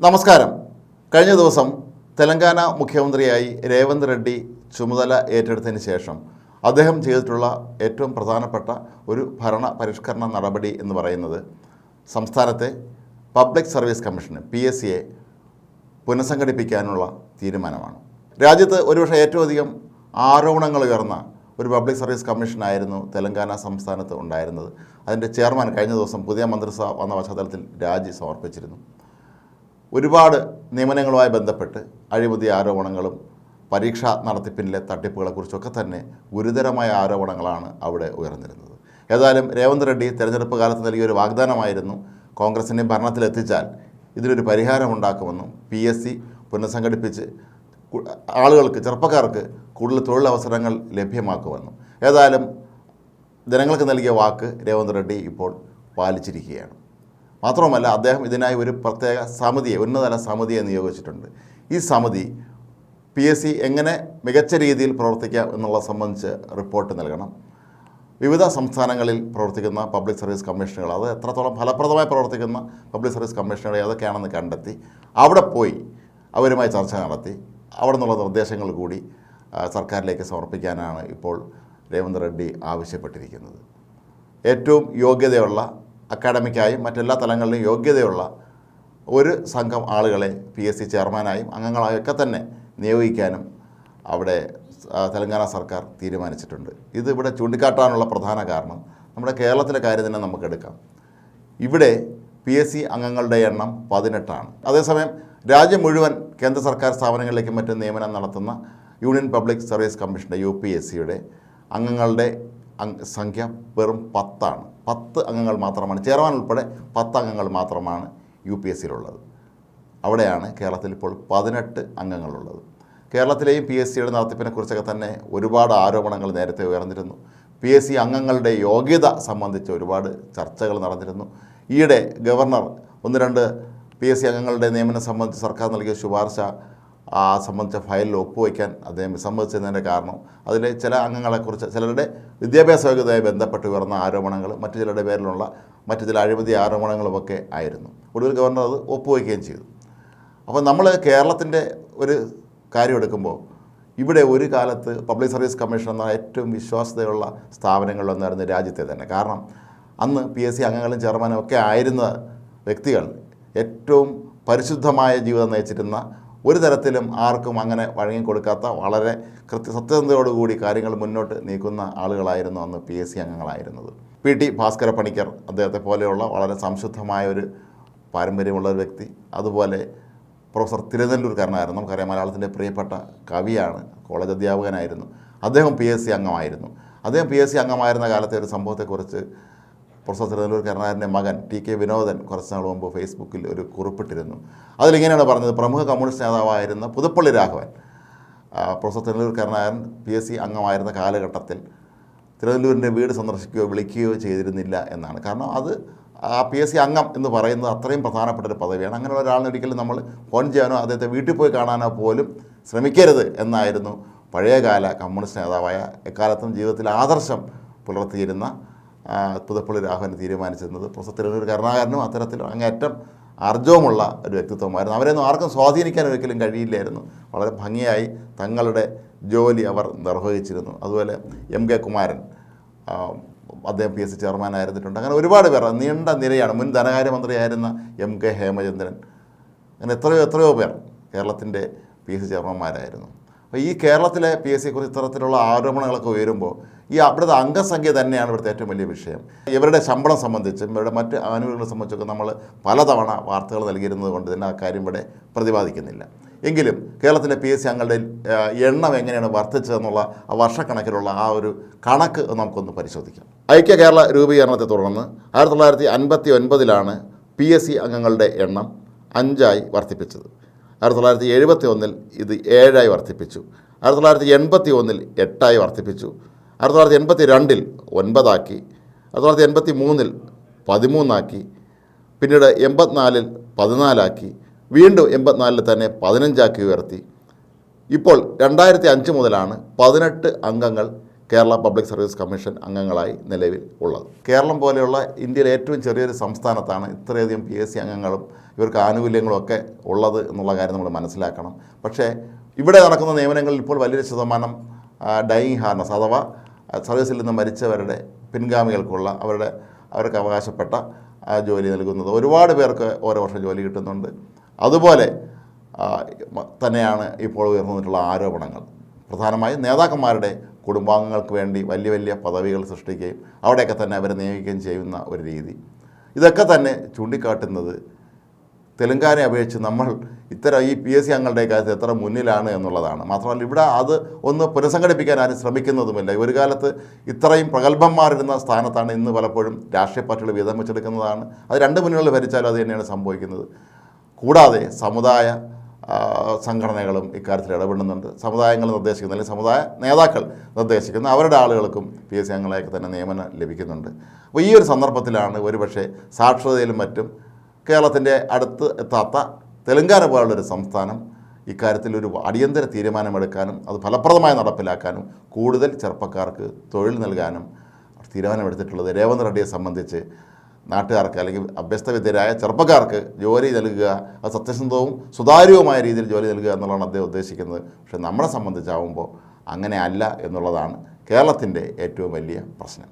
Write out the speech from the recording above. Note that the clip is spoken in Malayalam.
നമസ്കാരം. കഴിഞ്ഞ ദിവസം തെലങ്കാന മുഖ്യമന്ത്രിയായി രേവന്ത് റെഡ്ഡി ചുമതല ഏറ്റെടുത്തതിന് ശേഷം അദ്ദേഹം ചെയ്തിട്ടുള്ള ഏറ്റവും പ്രധാനപ്പെട്ട ഒരു ഭരണ പരിഷ്കരണ നടപടി എന്ന് പറയുന്നത് സംസ്ഥാനത്തെ പബ്ലിക് സർവീസ് കമ്മീഷന് പി എസ് സിയെ പുനഃസംഘടിപ്പിക്കാനുള്ള തീരുമാനമാണ്. രാജ്യത്ത് ഒരുപക്ഷെ ഏറ്റവും അധികം ആരോപണങ്ങൾ ഉയർന്ന ഒരു പബ്ലിക് സർവീസ് കമ്മീഷനായിരുന്നു തെലങ്കാന സംസ്ഥാനത്ത് ഉണ്ടായിരുന്നത്. അതിന്റെ ചെയർമാൻ കഴിഞ്ഞ ദിവസം പുതിയ മന്ത്രിസഭ വന്ന പശ്ചാത്തലത്തിൽ രാജി സമർപ്പിച്ചിരുന്നു. ഒരുപാട് നിയമനങ്ങളുമായി ബന്ധപ്പെട്ട് അഴിമതി ആരോപണങ്ങളും പരീക്ഷാ നടത്തിപ്പിനിലെ തട്ടിപ്പുകളെക്കുറിച്ചൊക്കെ തന്നെ ഗുരുതരമായ ആരോപണങ്ങളാണ് അവിടെ ഉയർന്നിരുന്നത്. ഏതായാലും രേവന്ത് റെഡ്ഡി തെരഞ്ഞെടുപ്പ് കാലത്ത് നൽകിയ ഒരു വാഗ്ദാനമായിരുന്നു കോൺഗ്രസിനെ ഭരണത്തിലെത്തിച്ചാൽ ഇതിനൊരു പരിഹാരമുണ്ടാക്കുമെന്നും പി എസ് സി പുനഃസംഘടിപ്പിച്ച് ആളുകൾക്ക് ചെറുപ്പക്കാർക്ക് കൂടുതൽ തൊഴിലവസരങ്ങൾ ലഭ്യമാക്കുമെന്നും. ഏതായാലും ജനങ്ങൾക്ക് നൽകിയ വാക്ക് രേവന്ത് റെഡ്ഡി ഇപ്പോൾ പാലിച്ചിരിക്കുകയാണ്. മാത്രവുമല്ല അദ്ദേഹം ഇതിനായി ഒരു പ്രത്യേക സമിതിയെ ഉന്നതതല സമിതിയെ നിയോഗിച്ചിട്ടുണ്ട്. ഈ സമിതി പി എസ് സി എങ്ങനെ മികച്ച രീതിയിൽ പ്രവർത്തിക്കാം എന്നുള്ള സംബന്ധിച്ച് റിപ്പോർട്ട് നൽകണം. വിവിധ സംസ്ഥാനങ്ങളിൽ പ്രവർത്തിക്കുന്ന പബ്ലിക് സർവീസ് കമ്മീഷനുകൾ അത് എത്രത്തോളം ഫലപ്രദമായി പ്രവർത്തിക്കുന്ന പബ്ലിക് സർവീസ് കമ്മീഷനുകൾ ഏതൊക്കെയാണെന്ന് കണ്ടെത്തി അവിടെ പോയി അവരുമായി ചർച്ച നടത്തി അവിടെ നിന്നുള്ള നിർദ്ദേശങ്ങൾ കൂടി സർക്കാരിലേക്ക് സമർപ്പിക്കാനാണ് ഇപ്പോൾ രേവന്ത് റെഡ്ഡി ആവശ്യപ്പെട്ടിരിക്കുന്നത്. ഏറ്റവും യോഗ്യതയുള്ള അക്കാഡമിക്കായും മറ്റെല്ലാ തലങ്ങളിലും യോഗ്യതയുള്ള ഒരു സംഘം ആളുകളെ പി എസ് സി ചെയർമാനായും അംഗങ്ങളായും ഒക്കെ തന്നെ നിയോഗിക്കാനും അവിടെ തെലങ്കാന സർക്കാർ തീരുമാനിച്ചിട്ടുണ്ട്. ഇത് ഇവിടെ ചൂണ്ടിക്കാട്ടാനുള്ള പ്രധാന കാരണം നമ്മുടെ കേരളത്തിലെ കാര്യം തന്നെ നമുക്കെടുക്കാം. ഇവിടെ പി എസ് സി അംഗങ്ങളുടെ എണ്ണം പതിനെട്ടാണ്. അതേസമയം രാജ്യം മുഴുവൻ കേന്ദ്ര സർക്കാർ സ്ഥാപനങ്ങളിലേക്ക് മറ്റും നിയമനം നടത്തുന്ന യൂണിയൻ പബ്ലിക് സർവീസ് കമ്മീഷന്റെ യു പി എസ് സിയുടെ അംഗങ്ങളുടെ അംഗ- സംഖ്യ വെറും പത്താണ്. പത്ത് അംഗങ്ങൾ മാത്രമാണ്. ചെയർമാൻ ഉൾപ്പെടെ പത്ത് അംഗങ്ങൾ മാത്രമാണ് യു പി എസ് സിയിലുള്ളത്. അവിടെയാണ് കേരളത്തിൽ ഇപ്പോൾ പതിനെട്ട് അംഗങ്ങളുള്ളത്. കേരളത്തിലെയും പി എസ് സിയുടെ നടത്തിപ്പിനെ കുറിച്ചൊക്കെ തന്നെ ഒരുപാട് ആരോപണങ്ങൾ നേരത്തെ ഉയർന്നിരുന്നു. പി എസ് സി അംഗങ്ങളുടെ യോഗ്യത സംബന്ധിച്ച് ഒരുപാട് ചർച്ചകൾ നടന്നിരുന്നു. ഈയിടെ ഗവർണർ ഒന്ന് രണ്ട് പി എസ് സി അംഗങ്ങളുടെ നിയമനം സംബന്ധിച്ച് സർക്കാർ നൽകിയ ശുപാർശ ആ സംബന്ധിച്ച ഫയലിൽ ഒപ്പുവയ്ക്കാൻ അദ്ദേഹം വിസമ്മതിച്ചതിന്റെ കാരണം. അതിലെ ചില അംഗങ്ങളെക്കുറിച്ച് ചിലരുടെ വിദ്യാഭ്യാസ യോഗ്യതയായി ബന്ധപ്പെട്ട് ഉയർന്ന ആരോപണങ്ങൾ മറ്റു ചിലരുടെ പേരിലുള്ള മറ്റു ചില അഴിമതി ആരോപണങ്ങളുമൊക്കെ ആയിരുന്നു. ഒടുവിൽ ഗവർണർ അത് ഒപ്പുവയ്ക്കുകയും ചെയ്തു. അപ്പോൾ നമ്മൾ കേരളത്തിന്റെ ഒരു കാര്യം എടുക്കുമ്പോൾ ഇവിടെ ഒരു കാലത്ത് പബ്ലിക് സർവീസ് കമ്മീഷൻ എന്ന ഏറ്റവും വിശ്വാസ്യതയുള്ള സ്ഥാപനങ്ങളിലൊന്നായിരുന്നു രാജ്യത്തെ തന്നെ. കാരണം അന്ന് പി എസ് സി അംഗങ്ങളും ചെയർമാനും ഒക്കെ ആയിരുന്ന വ്യക്തികൾ ഏറ്റവും പരിശുദ്ധമായ ജീവിതം നയിച്ചിരുന്ന ഒരു തരത്തിലും ആർക്കും അങ്ങനെ വഴങ്ങിക്കൊടുക്കാത്ത വളരെ കൃത്യ സത്യസന്ധതയോടുകൂടി കാര്യങ്ങൾ മുന്നോട്ട് നീക്കുന്ന ആളുകളായിരുന്നു അന്ന് പി എസ് സി അംഗങ്ങളായിരുന്നത്. പി ടി ഭാസ്കര പണിക്കർ അദ്ദേഹത്തെ പോലെയുള്ള വളരെ സംശുദ്ധമായ ഒരു പാരമ്പര്യമുള്ള ഒരു വ്യക്തി. അതുപോലെ പ്രൊഫസർ തിരുനെല്ലൂർക്കാരനായിരുന്നു നമുക്കറിയാം മലയാളത്തിന്റെ പ്രിയപ്പെട്ട കവിയാണ് കോളേജ് അധ്യാപകനായിരുന്നു. അദ്ദേഹം പി എസ് സി അംഗമായിരുന്നു. അദ്ദേഹം പി എസ് സി അംഗമായിരുന്ന കാലത്തെ ഒരു സംഭവത്തെക്കുറിച്ച് പ്രൊഫസർ തിരുനെല്ലൂർക്കാരനാരന്റെ മകൻ ടി കെ വിനോദൻ കുറച്ച് നാൾ മുമ്പ് ഫേസ്ബുക്കിൽ ഒരു കുറിപ്പിട്ടിരുന്നു. അതിലിങ്ങനെയാണ് പറഞ്ഞത് പ്രമുഖ കമ്മ്യൂണിസ്റ്റ് നേതാവായിരുന്ന Puthuppally Raghavan. Professor professor Karunakaran P S C അംഗമായിരുന്ന കാലഘട്ടത്തിൽ തിരുവനന്തപുരന്റെ വീട് സന്ദർശിക്കുകയോ വിളിക്കുകയോ ചെയ്തിരുന്നില്ല എന്നാണ്. കാരണം അത് ആ പി എസ് സി അംഗം എന്ന് പറയുന്നത് അത്രയും പ്രധാനപ്പെട്ട ഒരു പദവിയാണ്. അങ്ങനെ ഒരാളിനെ ഒരിക്കലും നമ്മൾ ഫോൺ ചെയ്യാനോ അദ്ദേഹത്തെ വീട്ടിൽ പോയി കാണാനോ പോലും ശ്രമിക്കരുത് എന്നായിരുന്നു പഴയകാല കമ്മ്യൂണിസ്റ്റ് നേതാവായ എക്കാലത്തും ജീവിതത്തിൽ ആദർശം പുലർത്തിയിരുന്ന പുതുപ്പള്ളി രാഘവൻ തീരുമാനിച്ചിരുന്നത്. പ്രൊഫസർ തിരുവനന്തപുരം കരുണാകരനും അത്തരത്തിൽ അങ്ങേറ്റം അർജവുമുള്ള ഒരു വ്യക്തിത്വമായിരുന്നു. അവരെയൊന്നും ആർക്കും സ്വാധീനിക്കാൻ ഒരിക്കലും കഴിയില്ലായിരുന്നു. വളരെ ഭംഗിയായി തങ്ങളുടെ ജോലി അവർ നിർവഹിച്ചിരുന്നു. അതുപോലെ എം കെ കുമാരൻ അദ്ദേഹം പി എസ് സി ചെയർമാനായിരുന്നിട്ടുണ്ട്. അങ്ങനെ ഒരുപാട് പേർ നീണ്ട നിരയാണ്. മുൻ ധനകാര്യമന്ത്രിയായിരുന്ന എം കെ ഹേമചന്ദ്രൻ. അങ്ങനെ എത്രയോ എത്രയോ പേർ കേരളത്തിന്റെ പി എസ് സി ചെയർമാന്മാരായിരുന്നു അപ്പോൾ ഈ കേരളത്തിലെ പി എസ് സിയെക്കുറിച്ച് ഇത്തരത്തിലുള്ള ആരോപണങ്ങളൊക്കെ ഉയരുമ്പോൾ ഈ അവിടുത്തെ അംഗസംഖ്യ തന്നെയാണ് ഇവിടുത്തെ ഏറ്റവും വലിയ വിഷയം. ഇവരുടെ ശമ്പളം സംബന്ധിച്ചും ഇവരുടെ മറ്റ് ആനുകൂല്യങ്ങളെ സംബന്ധിച്ചൊക്കെ നമ്മൾ പലതവണ വാർത്തകൾ നൽകിയിരുന്നത് കൊണ്ട് തന്നെ ആ കാര്യം ഇവിടെ പ്രതിപാദിക്കുന്നില്ല. എങ്കിലും കേരളത്തിലെ പി എസ് സി അംഗങ്ങളുടെ എണ്ണം എങ്ങനെയാണ് വർദ്ധിച്ചതെന്നുള്ള ആ വർഷക്കണക്കിലുള്ള ആ ഒരു കണക്ക് നമുക്കൊന്ന് പരിശോധിക്കാം. ഐക്യ കേരള രൂപീകരണത്തെ തുടർന്ന് ആയിരത്തി തൊള്ളായിരത്തി അൻപത്തി ഒൻപതിലാണ് പി എസ് സി അംഗങ്ങളുടെ എണ്ണം അഞ്ചായി വർദ്ധിപ്പിച്ചത്. ആയിരത്തി തൊള്ളായിരത്തി എഴുപത്തി ഒന്നിൽ ഇത് ഏഴായി വർദ്ധിപ്പിച്ചു. ആയിരത്തി തൊള്ളായിരത്തി എൺപത്തി ഒന്നിൽ എട്ടായി വർദ്ധിപ്പിച്ചു. ആയിരത്തി തൊള്ളായിരത്തി എൺപത്തി രണ്ടിൽ ഒൻപതാക്കി. ആയിരത്തി തൊള്ളായിരത്തി എൺപത്തി മൂന്നിൽ പതിമൂന്നാക്കി. പിന്നീട് എൺപത്തിനാലിൽ പതിനാലാക്കി. വീണ്ടും എൺപത്തിനാലിൽ തന്നെ പതിനഞ്ചാക്കി ഉയർത്തി. ഇപ്പോൾ രണ്ടായിരത്തി അഞ്ച് മുതലാണ് പതിനെട്ട് അംഗങ്ങൾ കേരള പബ്ലിക് സർവീസ് കമ്മീഷൻ അംഗങ്ങളായി നിലവിൽ ഉള്ളത്. കേരളം പോലെയുള്ള ഇന്ത്യയിലെ ഏറ്റവും ചെറിയൊരു സംസ്ഥാനത്താണ് ഇത്രയധികം പി എസ് സി അംഗങ്ങളും ഇവർക്ക് ആനുകൂല്യങ്ങളും ഒക്കെ ഉള്ളത് എന്നുള്ള കാര്യം നമ്മൾ മനസ്സിലാക്കണം. പക്ഷേ ഇവിടെ നടക്കുന്ന നിയമനങ്ങളിൽ ഇപ്പോൾ വലിയൊരു ശതമാനം ഡൈയിങ് ഹാർനസ് അഥവാ സർവീസിൽ നിന്ന് മരിച്ചവരുടെ പിൻഗാമികൾക്കുള്ള അവരുടെ അവർക്ക് അവകാശപ്പെട്ട ജോലി നൽകുന്നത്. ഒരുപാട് പേർക്ക് ഓരോ വർഷം ജോലി കിട്ടുന്നുണ്ട്. അതുപോലെ തന്നെയാണ് ഇപ്പോൾ ഉയർന്നു വന്നിട്ടുള്ള ആരോപണങ്ങൾ. പ്രധാനമായും നേതാക്കന്മാരുടെ കുടുംബാംഗങ്ങൾക്ക് വേണ്ടി വലിയ വലിയ പദവികൾ സൃഷ്ടിക്കുകയും അവിടെയൊക്കെ തന്നെ അവരെ നിയമിക്കുകയും ചെയ്യുന്ന ഒരു രീതി. ഇതൊക്കെ തന്നെ ചൂണ്ടിക്കാട്ടുന്നത് തെലുങ്കാനെ അപേക്ഷിച്ച് നമ്മൾ ഇത്തരം ഈ പി എസ് സി അംഗങ്ങളുടെ കാര്യത്തിൽ എത്ര മുന്നിലാണ് എന്നുള്ളതാണ്. മാത്രമല്ല ഇവിടെ അത് ഒന്ന് പുനഃസംഘടിപ്പിക്കാൻ ആരും ശ്രമിക്കുന്നതുമില്ല. ഒരു കാലത്ത് ഇത്രയും പ്രഗത്ഭന്മാരിരുന്ന സ്ഥാനത്താണ് ഇന്ന് പലപ്പോഴും രാഷ്ട്രീയ പാർട്ടികൾ വീതം വെച്ചെടുക്കുന്നതാണ്. അത് രണ്ട് മുന്നണികൾ ഭരിച്ചാലും അത് തന്നെയാണ് സംഭവിക്കുന്നത്. കൂടാതെ സമുദായ സംഘടനകളും ഇക്കാര്യത്തിൽ ഇടപെടുന്നുണ്ട്. സമുദായങ്ങൾ നിർദ്ദേശിക്കുന്ന അല്ലെങ്കിൽ സമുദായ നേതാക്കൾ നിർദ്ദേശിക്കുന്ന അവരുടെ ആളുകൾക്കും പി എസ് അംഗങ്ങളെയൊക്കെ തന്നെ നിയമനം ലഭിക്കുന്നുണ്ട്. അപ്പോൾ ഈ ഒരു സന്ദർഭത്തിലാണ് ഒരുപക്ഷെ സാക്ഷരതയിലും മറ്റും കേരളത്തിന്റെ അടുത്ത് എത്താത്ത തെലങ്കാന പോലുള്ളൊരു സംസ്ഥാനം ഇക്കാര്യത്തിൽ ഒരു അടിയന്തര തീരുമാനമെടുക്കാനും അത് ഫലപ്രദമായി നടപ്പിലാക്കാനും കൂടുതൽ ചെറുപ്പക്കാർക്ക് തൊഴിൽ നൽകാനും തീരുമാനമെടുത്തിട്ടുള്ളത് രേവന്ത് റെഡ്ഡിയെ സംബന്ധിച്ച് നാട്ടുകാർക്ക് അല്ലെങ്കിൽ അഭ്യസ്തവിദ്യരായ ചെറുപ്പക്കാർക്ക് ജോലി നൽകുക അത് സത്യസന്ധവും സുതാര്യവുമായ രീതിയിൽ ജോലി നൽകുക എന്നുള്ളതാണ് അദ്ദേഹം ഉദ്ദേശിക്കുന്നത്. പക്ഷേ നമ്മളെ സംബന്ധിച്ചാവുമ്പോൾ അങ്ങനെ അല്ല എന്നുള്ളതാണ് കേരളത്തിന്റെ ഏറ്റവും വലിയ പ്രശ്നം.